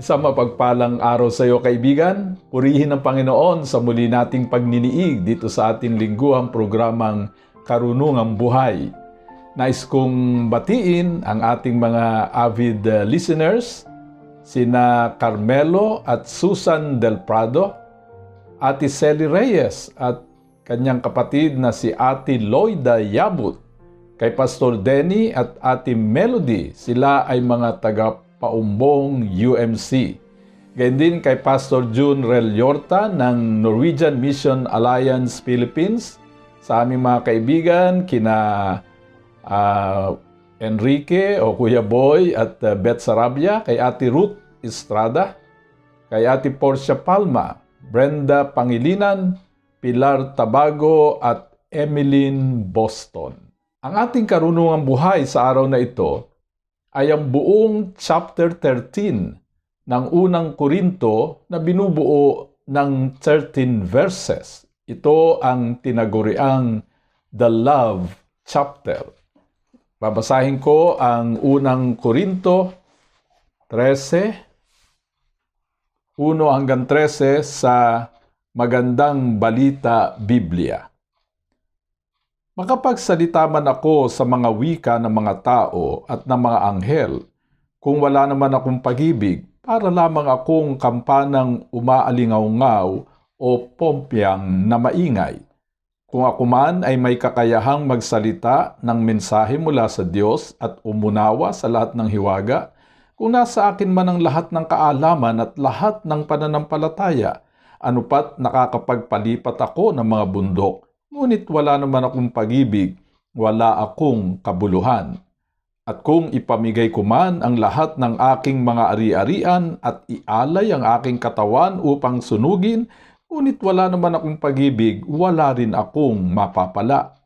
Isang mapagpalang araw sa iyo kaibigan. Purihin ang Panginoon sa muli nating pagniniig dito sa ating lingguhang programang Karunungang Buhay. Nais kong batiin ang ating mga avid uh, listeners, sina Carmelo at Susan Del Prado, Ate Sally Reyes at kanyang kapatid na si Ate Loida Yabut, kay Pastor Denny at Ate Melody, sila ay mga taga-paumbong UMC. Gayun din kay Pastor June Relyorta ng Norwegian Mission Alliance Philippines, sa aming mga kaibigan, kina ah, Enrique o Kuya Boy at uh, Beth Sarabia, kay Ate Ruth Estrada, kay Ate Portia Palma, Brenda Pangilinan, Pilar Tabago at Emeline Boston. Ang ating karunungang buhay sa araw na ito ay ang buong chapter 13 ng unang Korinto na binubuo ng 13 verses. Ito ang tinaguriang The Love Chapter. Babasahin ko ang unang Korinto 13, 1 hanggang 13 sa Magandang Balita Biblia. Makapagsalita man ako sa mga wika ng mga tao at ng mga anghel, kung wala naman akong pag-ibig, para lamang akong kampanang umaalingaw-ngaw o pompyang na maingay. Kung ako man ay may kakayahang magsalita ng mensahe mula sa Diyos at umunawa sa lahat ng hiwaga, kung nasa akin man ang lahat ng kaalaman at lahat ng pananampalataya, ano pat nakakapagpalipat ako ng mga bundok, ngunit wala naman akong pag-ibig, wala akong kabuluhan. At kung ipamigay ko man ang lahat ng aking mga ari-arian at ialay ang aking katawan upang sunugin, ngunit wala naman akong pag-ibig, wala rin akong mapapala.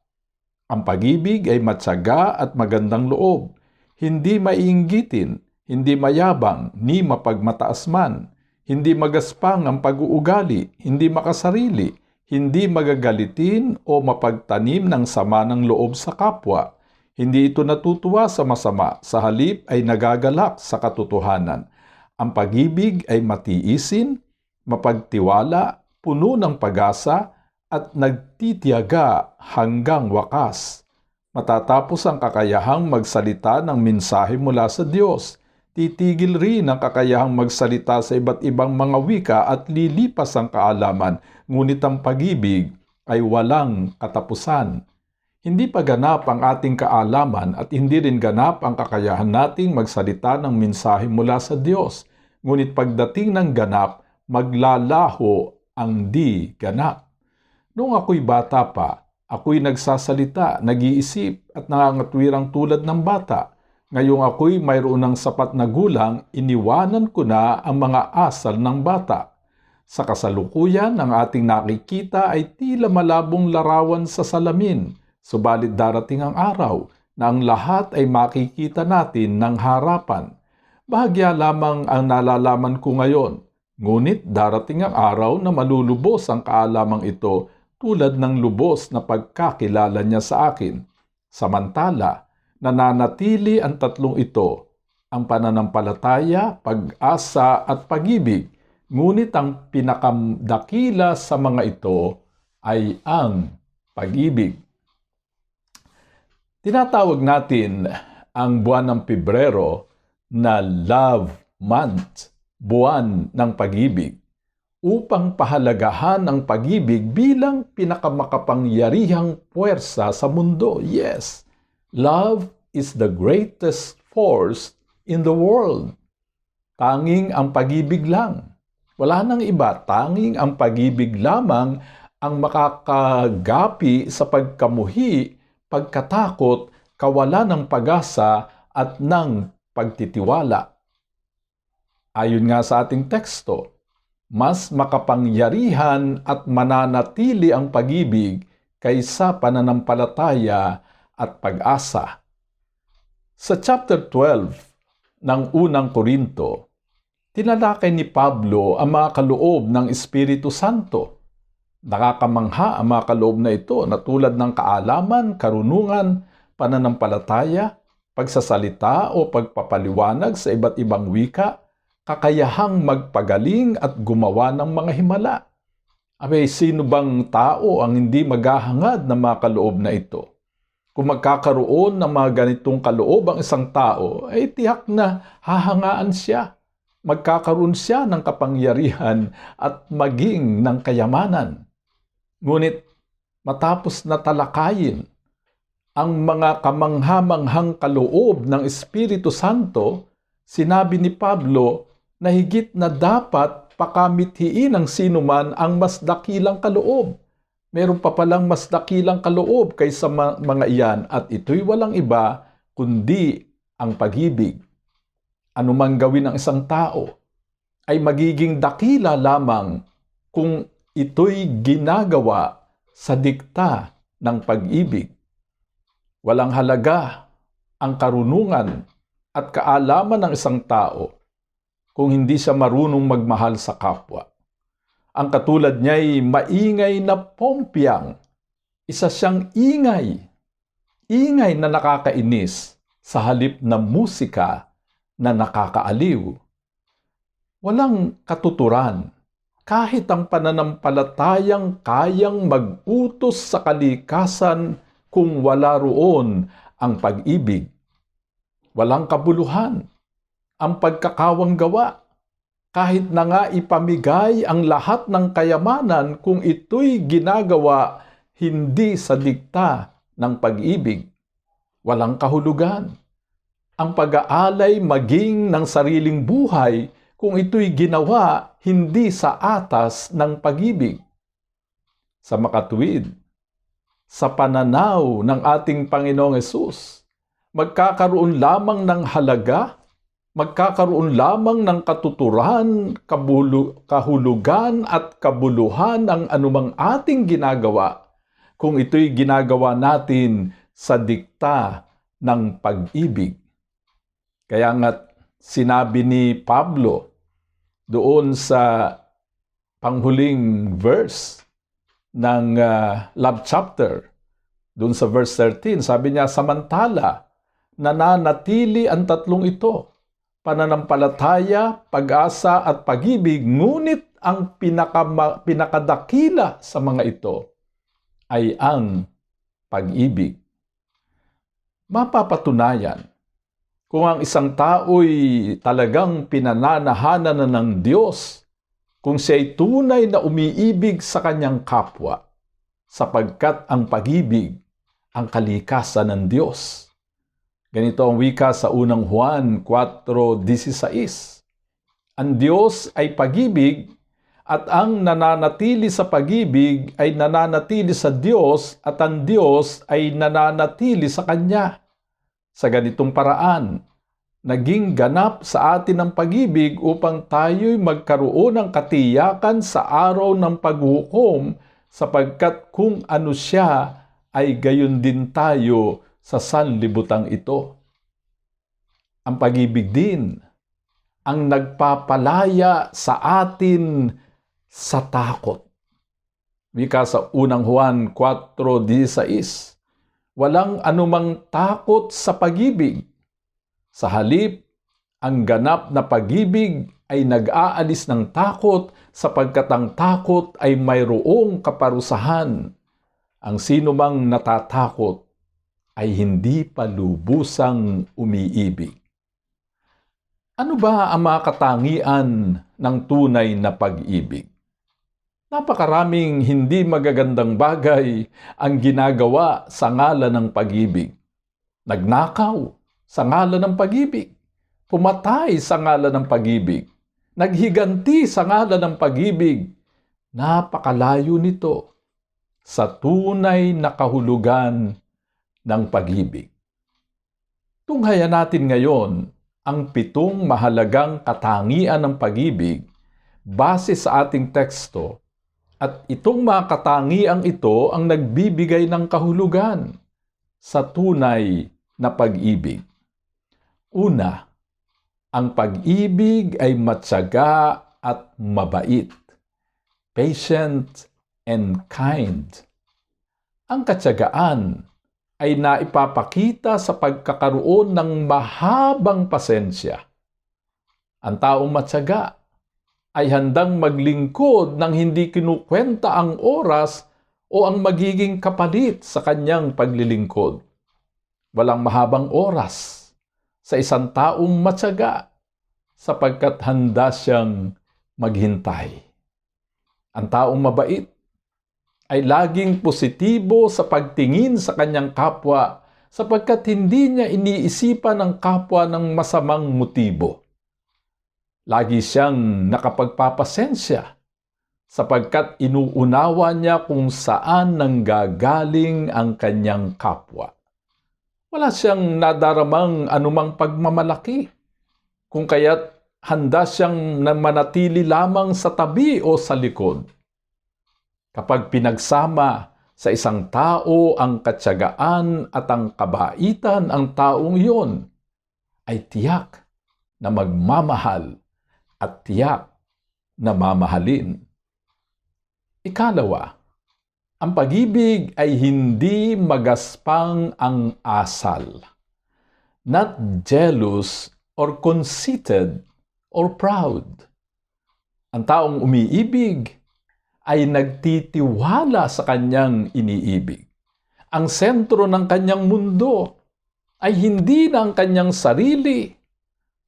Ang pag-ibig ay matyaga at magandang loob, hindi maiinggitin, hindi mayabang, ni mapagmataas man, hindi magaspang ang pag-uugali, hindi makasarili, hindi magagalitin o mapagtanim ng sama ng loob sa kapwa. Hindi ito natutuwa sa masama, sa halip ay nagagalak sa katotohanan. Ang pag-ibig ay matiisin, mapagtiwala, puno ng pag-asa, at nagtitiyaga hanggang wakas. Matatapos ang kakayahang magsalita ng mensahe mula sa Diyos titigil rin ang kakayahang magsalita sa iba't ibang mga wika at lilipas ang kaalaman, ngunit ang pag-ibig ay walang katapusan. Hindi pa ganap ang ating kaalaman at hindi rin ganap ang kakayahan nating magsalita ng mensahe mula sa Diyos. Ngunit pagdating ng ganap, maglalaho ang di ganap. Noong ako'y bata pa, ako'y nagsasalita, nag-iisip at nangangatwirang tulad ng bata. Ngayong ako'y mayroon ng sapat na gulang, iniwanan ko na ang mga asal ng bata. Sa kasalukuyan, ang ating nakikita ay tila malabong larawan sa salamin, subalit darating ang araw na ang lahat ay makikita natin ng harapan. Bahagya lamang ang nalalaman ko ngayon, ngunit darating ang araw na malulubos ang kaalamang ito tulad ng lubos na pagkakilala niya sa akin. Samantala, nananatili ang tatlong ito, ang pananampalataya, pag-asa at pag-ibig. Ngunit ang pinakamdakila sa mga ito ay ang pag-ibig. Tinatawag natin ang buwan ng Pebrero na Love Month, buwan ng pag-ibig, upang pahalagahan ang pag-ibig bilang pinakamakapangyarihang puwersa sa mundo. Yes, love is the greatest force in the world. Tanging ang pag-ibig lang. Wala nang iba, tanging ang pag-ibig lamang ang makakagapi sa pagkamuhi, pagkatakot, kawalan ng pag-asa at ng pagtitiwala. Ayon nga sa ating teksto, mas makapangyarihan at mananatili ang pag-ibig kaysa pananampalataya at pag-asa. Sa chapter 12 ng unang Korinto, tinalakay ni Pablo ang mga kaloob ng Espiritu Santo. Nakakamangha ang mga kaloob na ito na tulad ng kaalaman, karunungan, pananampalataya, pagsasalita o pagpapaliwanag sa iba't ibang wika, kakayahang magpagaling at gumawa ng mga himala. Abay, sino bang tao ang hindi maghahangad ng mga kaloob na ito? Kung magkakaroon ng mga ganitong kaloob ang isang tao, ay tiyak na hahangaan siya. Magkakaroon siya ng kapangyarihan at maging ng kayamanan. Ngunit matapos na talakayin ang mga kamanghamanghang kaloob ng Espiritu Santo, sinabi ni Pablo na higit na dapat pakamithiin ng sinuman ang mas dakilang kaloob. Meron pa palang mas dakilang kaloob kaysa mga iyan at ito'y walang iba kundi ang pag-ibig. Anumang gawin ng isang tao ay magiging dakila lamang kung ito'y ginagawa sa dikta ng pag-ibig. Walang halaga ang karunungan at kaalaman ng isang tao kung hindi siya marunong magmahal sa kapwa. Ang katulad niya'y maingay na pompyang. Isa siyang ingay. Ingay na nakakainis sa halip na musika na nakakaaliw. Walang katuturan kahit ang pananampalatayang kayang mag-utos sa kalikasan kung wala roon ang pag-ibig. Walang kabuluhan ang pagkakawang gawa. Kahit na nga ipamigay ang lahat ng kayamanan kung ito'y ginagawa hindi sa dikta ng pag-ibig. Walang kahulugan. Ang pag-aalay maging ng sariling buhay kung ito'y ginawa hindi sa atas ng pag-ibig. Sa makatuwid, sa pananaw ng ating Panginoong Yesus, magkakaroon lamang ng halaga magkakaroon lamang ng katuturan, kabulu, kahulugan at kabuluhan ang anumang ating ginagawa kung ito'y ginagawa natin sa dikta ng pag-ibig. Kaya nga sinabi ni Pablo doon sa panghuling verse ng uh, love chapter, doon sa verse 13, sabi niya, Samantala, nananatili ang tatlong ito, pananampalataya, pag-asa at pag-ibig, ngunit ang pinaka, pinakadakila sa mga ito ay ang pag-ibig. Mapapatunayan, kung ang isang tao'y talagang pinananahanan na ng Diyos, kung siya'y tunay na umiibig sa kanyang kapwa, sapagkat ang pag-ibig ang kalikasan ng Diyos Ganito ang wika sa unang Juan 4.16. Ang Diyos ay pag-ibig at ang nananatili sa pag-ibig ay nananatili sa Diyos at ang Diyos ay nananatili sa Kanya. Sa ganitong paraan, naging ganap sa atin ang pag-ibig upang tayo'y magkaroon ng katiyakan sa araw ng paghukom sapagkat kung ano siya ay gayon din tayo sa sanlibutang ito. Ang pag-ibig din ang nagpapalaya sa atin sa takot. Wika sa unang Juan 4.16, Walang anumang takot sa pag-ibig. Sa halip, ang ganap na pag-ibig ay nag-aalis ng takot sapagkat ang takot ay mayroong kaparusahan. Ang sino mang natatakot ay hindi pa lubusang umiibig. Ano ba ang mga katangian ng tunay na pag-ibig? Napakaraming hindi magagandang bagay ang ginagawa sa ngalan ng pag-ibig. Nagnakaw sa ngalan ng pag-ibig. Pumatay sa ngalan ng pag-ibig. Naghiganti sa ngalan ng pag-ibig. Napakalayo nito sa tunay na kahulugan ng pag-ibig. Tunghayan natin ngayon ang pitong mahalagang katangian ng pag-ibig base sa ating teksto at itong mga katangiang ito ang nagbibigay ng kahulugan sa tunay na pag-ibig. Una, ang pag-ibig ay matyaga at mabait, patient and kind. Ang katyagaan ay naipapakita sa pagkakaroon ng mahabang pasensya. Ang taong matyaga ay handang maglingkod ng hindi kinukwenta ang oras o ang magiging kapalit sa kanyang paglilingkod. Walang mahabang oras sa isang taong matyaga sapagkat handa siyang maghintay. Ang taong mabait ay laging positibo sa pagtingin sa kanyang kapwa sapagkat hindi niya iniisipan ang kapwa ng masamang motibo. Lagi siyang nakapagpapasensya sapagkat inuunawa niya kung saan nanggagaling ang kanyang kapwa. Wala siyang nadaramang anumang pagmamalaki, kung kaya't handa siyang manatili lamang sa tabi o sa likod. Kapag pinagsama sa isang tao ang katsagaan at ang kabaitan ang taong iyon, ay tiyak na magmamahal at tiyak na mamahalin. Ikalawa, ang pag-ibig ay hindi magaspang ang asal. Not jealous or conceited or proud. Ang taong umiibig ay nagtitiwala sa kanyang iniibig. Ang sentro ng kanyang mundo ay hindi ang kanyang sarili,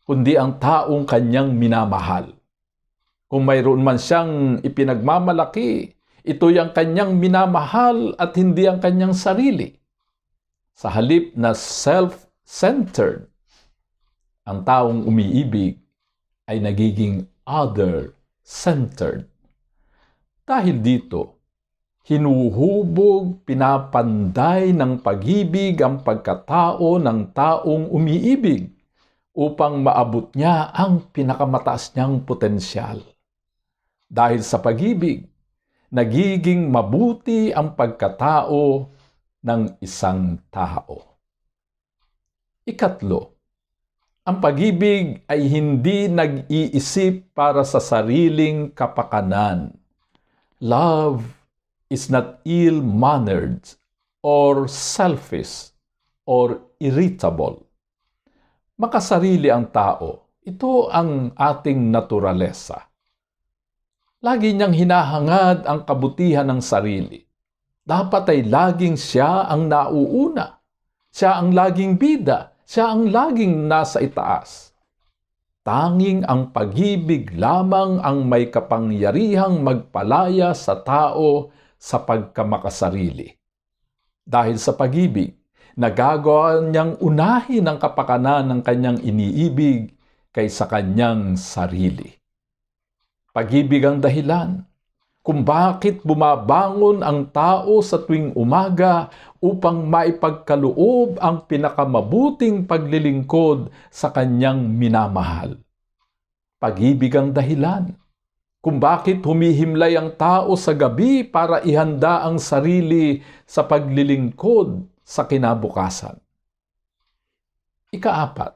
kundi ang taong kanyang minamahal. Kung mayroon man siyang ipinagmamalaki, ito'y ang kanyang minamahal at hindi ang kanyang sarili. Sa halip na self-centered, ang taong umiibig ay nagiging other-centered. Dahil dito, hinuhubog, pinapanday ng pag-ibig ang pagkatao ng taong umiibig upang maabot niya ang pinakamataas niyang potensyal. Dahil sa pag-ibig, nagiging mabuti ang pagkatao ng isang tao. Ikatlo, ang pag-ibig ay hindi nag-iisip para sa sariling kapakanan Love is not ill-mannered or selfish or irritable. Makasarili ang tao. Ito ang ating naturalesa. Lagi niyang hinahangad ang kabutihan ng sarili. Dapat ay laging siya ang nauuna. Siya ang laging bida. Siya ang laging nasa itaas tanging ang pag-ibig lamang ang may kapangyarihang magpalaya sa tao sa pagkamakasarili. Dahil sa pag-ibig, nagagawa niyang unahin ang kapakanan ng kanyang iniibig kaysa kanyang sarili. Pag-ibig ang dahilan kung bakit bumabangon ang tao sa tuwing umaga upang maipagkaloob ang pinakamabuting paglilingkod sa kanyang minamahal. Pag-ibig ang dahilan kung bakit humihimlay ang tao sa gabi para ihanda ang sarili sa paglilingkod sa kinabukasan. Ikaapat,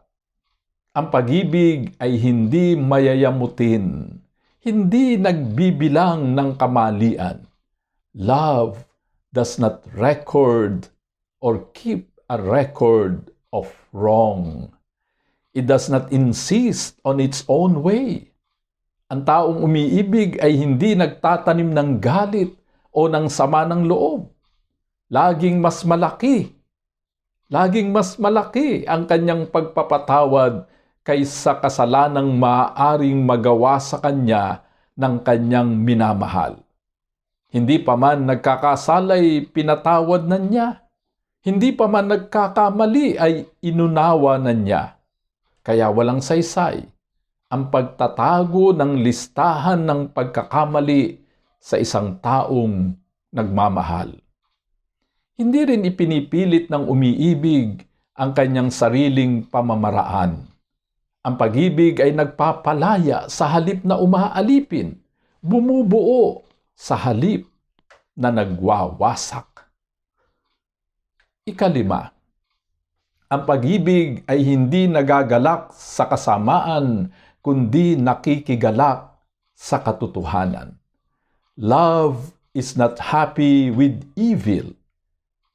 ang pag-ibig ay hindi mayayamutin hindi nagbibilang ng kamalian. Love does not record or keep a record of wrong. It does not insist on its own way. Ang taong umiibig ay hindi nagtatanim ng galit o ng sama ng loob. Laging mas malaki. Laging mas malaki ang kanyang pagpapatawad kaysa kasalanang maaaring magawa sa kanya ng kanyang minamahal. Hindi pa man nagkakasalay, pinatawad na niya. Hindi pa man nagkakamali ay inunawa na niya. Kaya walang saysay ang pagtatago ng listahan ng pagkakamali sa isang taong nagmamahal. Hindi rin ipinipilit ng umiibig ang kanyang sariling pamamaraan Ang pag-ibig ay nagpapalaya sa halip na umaalipin, bumubuo sa halip na nagwawasak. Ikalima, ang pag-ibig ay hindi nagagalak sa kasamaan, kundi nakikigalak sa katotohanan. Love is not happy with evil,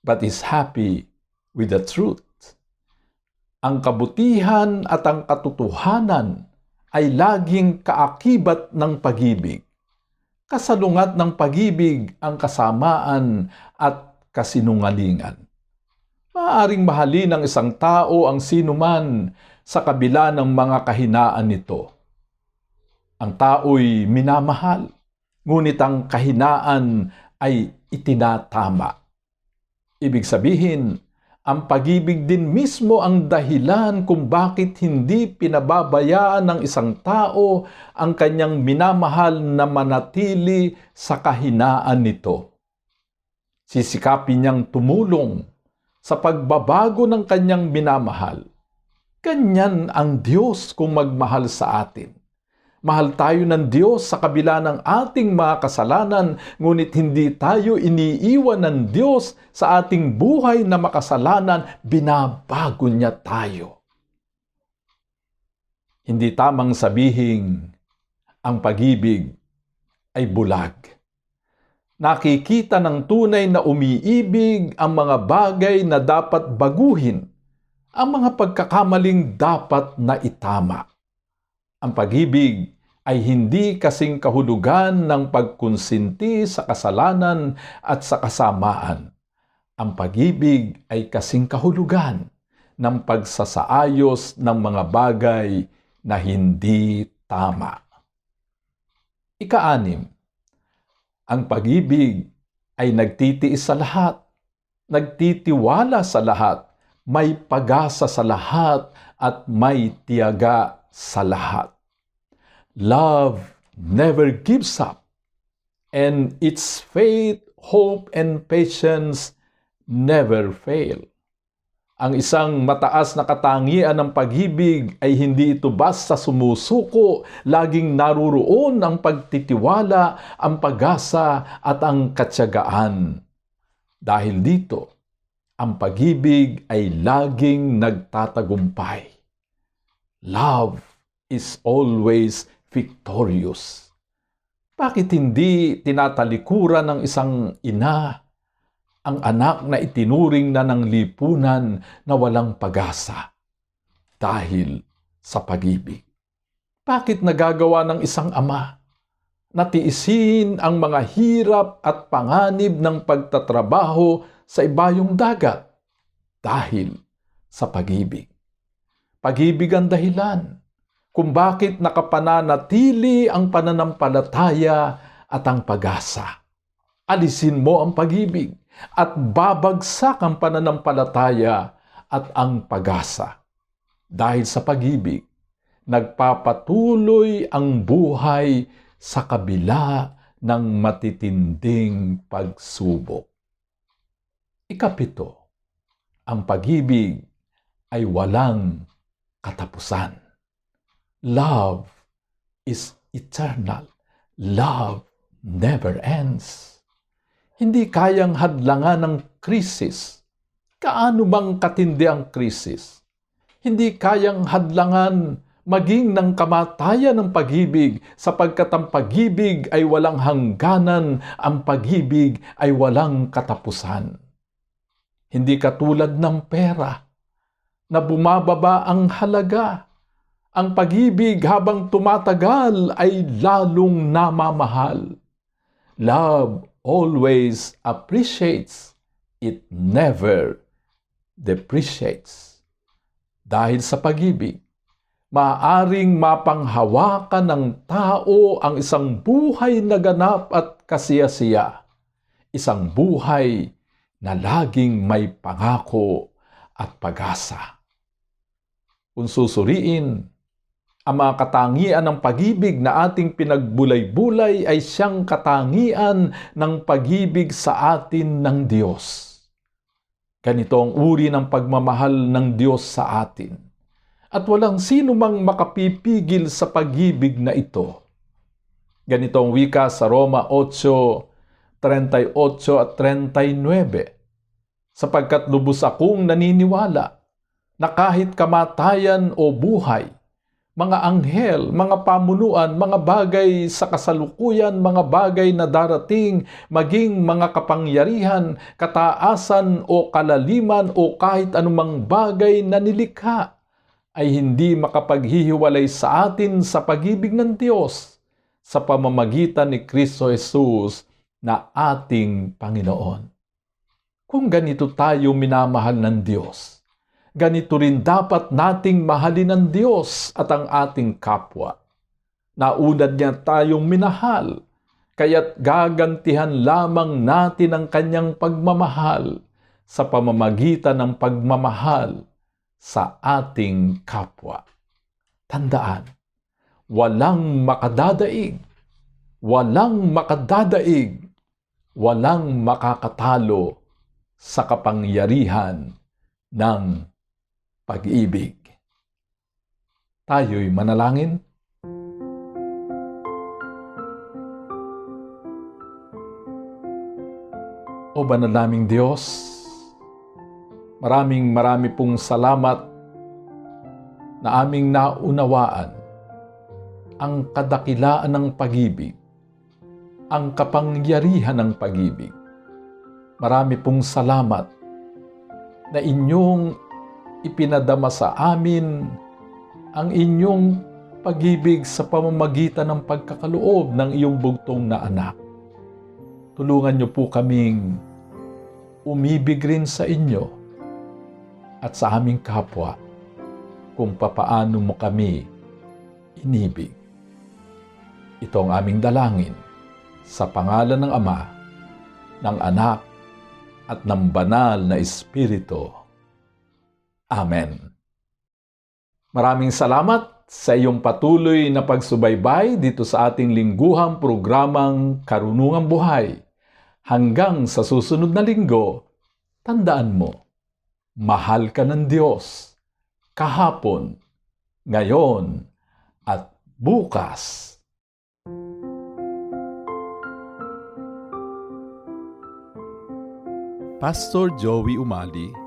but is happy with the truth. Ang kabutihan at ang katotohanan ay laging kaakibat ng pag-ibig. Kasalungat ng pag-ibig ang kasamaan at kasinungalingan. Maaring mahalin ng isang tao ang sinuman sa kabila ng mga kahinaan nito. Ang tao'y minamahal, ngunit ang kahinaan ay itinatama. Ibig sabihin, ang pag-ibig din mismo ang dahilan kung bakit hindi pinababayaan ng isang tao ang kanyang minamahal na manatili sa kahinaan nito. Sisikapin niyang tumulong sa pagbabago ng kanyang minamahal. Ganyan ang Diyos kung magmahal sa atin. Mahal tayo ng Diyos sa kabila ng ating mga kasalanan, ngunit hindi tayo iniiwan ng Diyos sa ating buhay na makasalanan, binabago niya tayo. Hindi tamang sabihin ang pag-ibig ay bulag. Nakikita ng tunay na umiibig ang mga bagay na dapat baguhin, ang mga pagkakamaling dapat na itama. Ang pag-ibig ay hindi kasing kahulugan ng pagkonsinti sa kasalanan at sa kasamaan. Ang pag-ibig ay kasing kahulugan ng pagsasaayos ng mga bagay na hindi tama. Ikaanim, ang pag-ibig ay nagtitiis sa lahat, nagtitiwala sa lahat, may pag-asa sa lahat at may tiyaga sa lahat. Love never gives up, and its faith, hope, and patience never fail. Ang isang mataas na katangian ng pag-ibig ay hindi ito basta sumusuko, laging naruroon ang pagtitiwala, ang pag-asa at ang katyagaan. Dahil dito, ang pag-ibig ay laging nagtatagumpay. Love is always victorious. Bakit hindi tinatalikuran ng isang ina ang anak na itinuring na ng lipunan na walang pag-asa dahil sa pag-ibig. Bakit nagagawa ng isang ama na tiisin ang mga hirap at panganib ng pagtatrabaho sa ibayong dagat dahil sa pag-ibig? Pag-ibig ang dahilan kung bakit nakapananatili ang pananampalataya at ang pag-asa. Alisin mo ang pag-ibig at babagsak ang pananampalataya at ang pag-asa. Dahil sa pag-ibig, nagpapatuloy ang buhay sa kabila ng matitinding pagsubok. Ikapito, ang pag-ibig ay walang katapusan. Love is eternal. Love never ends hindi kayang hadlangan ng krisis. Kaano bang katindi ang krisis? Hindi kayang hadlangan maging ng kamatayan ng pag-ibig sapagkat ang pag-ibig ay walang hangganan, ang pag-ibig ay walang katapusan. Hindi katulad ng pera na bumababa ang halaga. Ang pag-ibig habang tumatagal ay lalong namamahal. Love always appreciates, it never depreciates. Dahil sa pag-ibig, maaring mapanghawakan ng tao ang isang buhay na ganap at kasiyasiya, isang buhay na laging may pangako at pag-asa. Kung susuriin, ang mga katangian ng pag-ibig na ating pinagbulay-bulay ay siyang katangian ng pag-ibig sa atin ng Diyos. Ganito ang uri ng pagmamahal ng Diyos sa atin. at walang sino mang makapipigil sa pag-ibig na ito. Ganito ang wika sa Roma 8, 38 at 39. Sapagkat lubos akong naniniwala na kahit kamatayan o buhay, mga anghel, mga pamunuan, mga bagay sa kasalukuyan, mga bagay na darating, maging mga kapangyarihan, kataasan o kalaliman o kahit anumang bagay na nilikha, ay hindi makapaghihiwalay sa atin sa pag-ibig ng Diyos sa pamamagitan ni Kristo Jesus na ating Panginoon. Kung ganito tayo minamahal ng Diyos, ganito rin dapat nating mahalin ng Diyos at ang ating kapwa. Naunad niya tayong minahal, kaya't gagantihan lamang natin ang kanyang pagmamahal sa pamamagitan ng pagmamahal sa ating kapwa. Tandaan, walang makadadaig, walang makadadaig, walang makakatalo sa kapangyarihan ng pag-ibig. Tayo'y manalangin. O banal naming Diyos, maraming marami pong salamat na aming naunawaan ang kadakilaan ng pag-ibig, ang kapangyarihan ng pag-ibig. Marami pong salamat na inyong ipinadama sa amin ang inyong pag-ibig sa pamamagitan ng pagkakaloob ng iyong bugtong na anak. Tulungan niyo po kaming umibig rin sa inyo at sa aming kapwa kung papaano mo kami inibig. Ito ang aming dalangin sa pangalan ng Ama, ng Anak, at ng banal na Espiritu. Amen. Maraming salamat sa iyong patuloy na pagsubaybay dito sa ating lingguhang programang Karunungang Buhay. Hanggang sa susunod na linggo, tandaan mo, mahal ka ng Diyos kahapon, ngayon, at bukas. Pastor Joey Umali,